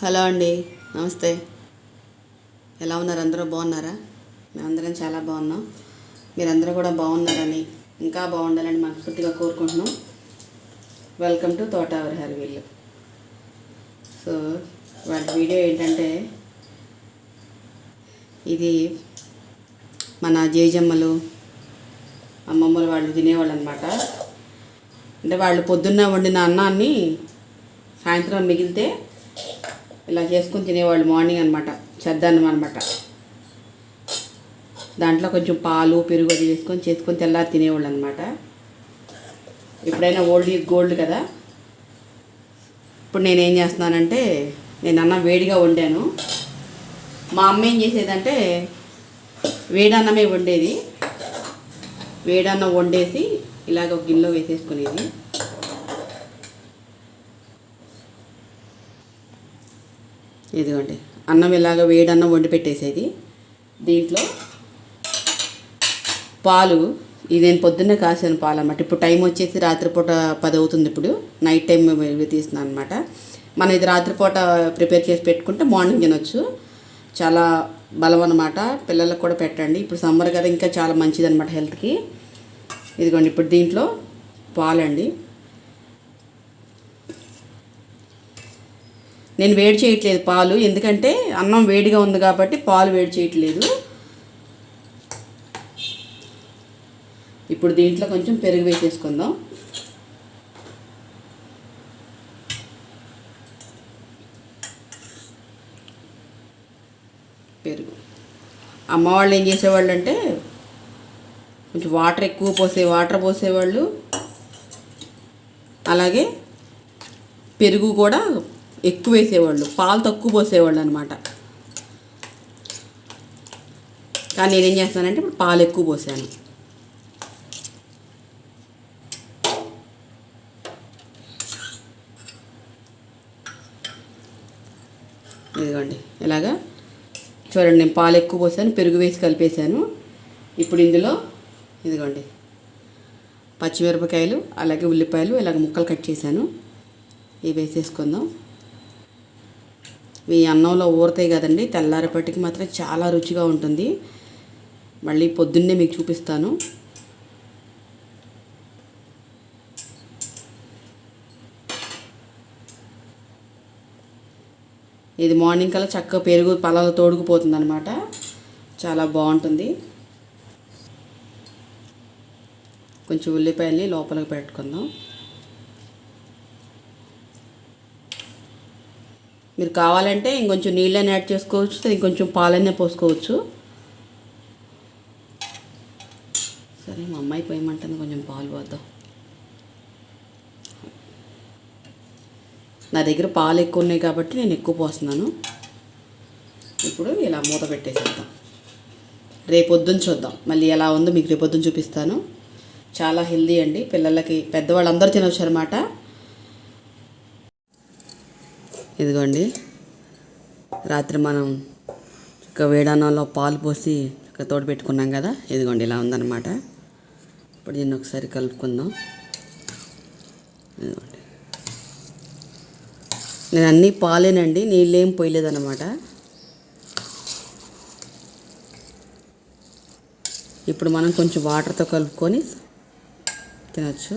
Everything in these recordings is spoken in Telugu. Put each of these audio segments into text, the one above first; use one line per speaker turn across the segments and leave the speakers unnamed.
హలో అండి నమస్తే. ఎలా ఉన్నారు? అందరూ బాగున్నారా? మేమందరం చాలా బాగున్నాం. మీరందరూ కూడా బాగున్నారని ఇంకా బాగుండాలని మనస్ఫూర్తిగా కోరుకుంటున్నాం. వెల్కమ్ టు తోటావరి హరివీళ్ళు సో వాళ్ళ వీడియో ఏంటంటే ఇది మన జేజమ్మలు అమ్మమ్మలు వాళ్ళు తినేవాళ్ళు అనమాట అంటే వాళ్ళు పొద్దున్న వండిన అన్నాన్ని సాయంత్రం మిగిలితే ఇలా చేసుకుని తినేవాళ్ళు మార్నింగ్ అనమాట చద్దన్నం అనమాట దాంట్లో కొంచెం పాలు పెరుగు అది వేసుకొని చేసుకొని తెల్లారి తినేవాళ్ళు అనమాట ఎప్పుడైనా ఓల్డ్ ఈజ్ గోల్డ్ కదా. ఇప్పుడు నేనేం చేస్తున్నానంటే నేను అన్నం వేడిగా వండాను. మా అమ్మ ఏం చేసేదంటే వేడన్నమే వండేది. వేడన్నం వండేసి ఇలాగ ఒక గిన్నెలో వేసేసుకునేది. ఇదిగోండి. అన్నం ఇలాగ వేడన్నం వండి పెట్టేసేది. దీంట్లో పాలు ఇది నేను పొద్దున్నే కాసాను పాలు అనమాట ఇప్పుడు టైం వచ్చేసి రాత్రిపూట పది అవుతుంది ఇప్పుడు. నైట్ టైం ఇవి తీస్తున్నాను అనమాట మనం ఇది రాత్రిపూట ప్రిపేర్ చేసి పెట్టుకుంటే మార్నింగ్ తినొచ్చు. చాలా బలం అనమాట పిల్లలకు కూడా పెట్టండి. ఇప్పుడు సమ్మర్ కదా ఇంకా చాలా మంచిది అనమాట హెల్త్కి. ఇదిగోండి ఇప్పుడు దీంట్లో పాలండి. నేను వేడి చేయట్లేదు పాలు ఎందుకంటే అన్నం వేడిగా ఉంది కాబట్టి పాలు వేడి చేయట్లేదు. ఇప్పుడు దీంట్లో కొంచెం పెరుగు వేసేసుకుందాం. పెరుగు. అమ్మవాళ్ళు ఏం చేసేవాళ్ళు అంటే కొంచెం వాటర్ ఎక్కువ పోసే వాటర్ పోసేవాళ్ళు. అలాగే పెరుగు కూడా ఎక్కువ వేసేవాళ్ళు పాలు తక్కువ పోసేవాళ్ళు అనమాట కానీ నేనేం చేస్తానంటే ఇప్పుడు పాలు ఎక్కువ పోసాను. ఇదిగోండి ఇలాగా చూడండి నేను పాలు ఎక్కువ పోసాను పెరుగు వేసి కలిపేశాను. ఇప్పుడు ఇందులో ఇదిగోండి పచ్చిమిరపకాయలు అలాగే ఉల్లిపాయలు ఇలాగ ముక్కలు కట్ చేశాను. ఇవి వేసేసుకుందాం. ఇవి అన్నంలో ఊరుతాయి కదండి తెల్లారేపటికి మాత్రం చాలా రుచిగా ఉంటుంది. మళ్ళీ పొద్దున్నే మీకు చూపిస్తాను. ఇది మార్నింగ్ కల్లా చక్కగా పెరుగు పలాలు తోడుకుపోతుంది అనమాట చాలా బాగుంటుంది. కొంచెం ఉల్లిపాయల్ని లోపలికి పెట్టుకుందాం. మీరు కావాలంటే ఇంకొంచెం నీళ్ళని యాడ్ చేసుకోవచ్చు ఇంకొంచెం పాలనే పోసుకోవచ్చు. సరే మా అమ్మాయి పోయమంటుంది కొంచెం పాలు పోద్దాం. నా దగ్గర పాలు ఎక్కువ ఉన్నాయి కాబట్టి నేను ఎక్కువ పోస్తున్నాను. ఇప్పుడు ఇలా మూత పెట్టేసేద్దాం. రేపొద్దున చూద్దాం. మళ్ళీ ఎలా ఉందో మీకు రేపొద్దున చూపిస్తాను. చాలా హెల్దీ అండి. పిల్లలకి పెద్దవాళ్ళందరూ తినవచ్చు అనమాట ఇదిగోండి. రాత్రి మనం ఒక వేడానంలో పాలు పోసి ఒక తోడు పెట్టుకున్నాం కదా ఇదిగోండి ఇలా ఉందన్నమాట. ఇప్పుడు దీన్ని ఒకసారి కలుపుకుందాం. ఇదిగోండి. నేను అన్నీ పాలేనండి నీళ్ళేం పోయలేదన్నమాట. ఇప్పుడు మనం కొంచెం వాటర్తో కలుపుకొని తినచ్చు.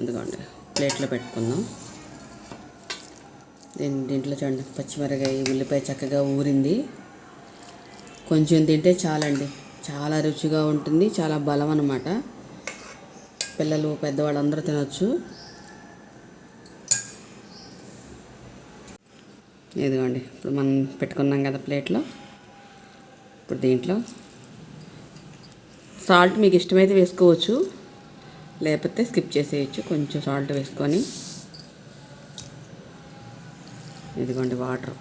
ఇదిగోండి ప్లేట్లో పెట్టుకుందాం. నేను దీంట్లో చూడండి పచ్చిమిరకాయ ఉల్లిపాయ చక్కగా ఊరింది. కొంచెం తింటే చాలండి. చాలా రుచిగా ఉంటుంది చాలా బలం అన్నమాట. పిల్లలు పెద్దవాళ్ళందరూ తినొచ్చు. ఇదిగోండి ఇప్పుడు మనం పెట్టుకున్నాం కదా ప్లేట్లో. ఇప్పుడు దీంట్లో సాల్ట్ మీకు ఇష్టమైతే వేసుకోవచ్చు లేకపోతే స్కిప్ చేసేయచ్చు కొంచెం సాల్ట్ వేసుకొని. ఇదిగోండి వాటర్.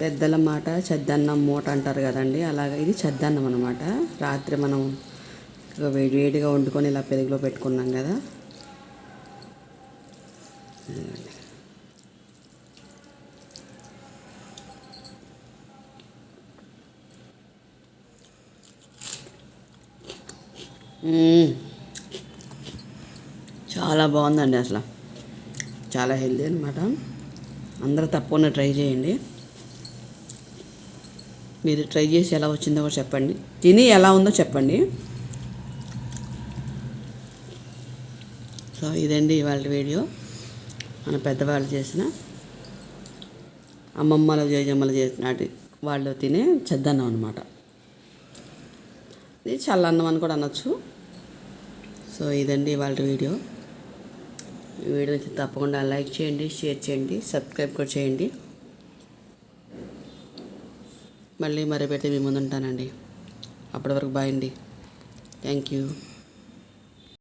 పెద్దల మాట చెద్దన్నం మూట అంటారు కదండి అలాగే ఇది చెద్దన్నం అనమాట రాత్రి మనం వేడి వేడిగా వండుకొని ఇలా పెరుగులో పెట్టుకున్నాం కదా. ఇదిగోండి. చాలా బాగుందండి అసలు. చాలా హెల్దీ అనమాట అందరూ తప్పకుండా ట్రై చేయండి. మీరు ట్రై చేసి ఎలా వచ్చిందో కూడా చెప్పండి. తిని ఎలా ఉందో చెప్పండి. సో ఇదండి ఇవాళ వీడియో. మన పెద్దవాళ్ళు చేసిన అమ్మమ్మలు జయజమ్మలు చేసినాటి వాళ్ళు తినే చెద్దన్నం అనమాట ఇది చల్లన్నం అని కూడా అనొచ్చు. సో ఇదండి ఇవాళ వీడియో. ఈ వీడియో నచ్చితే తప్పకుండా లైక్ చేయండి షేర్ చేయండి సబ్స్క్రైబ్ కూడా చేయండి. మళ్ళీ మరి పెడితే మీ ముందు ఉంటానండి. అప్పటి వరకు బాయ్ అండి. Thank you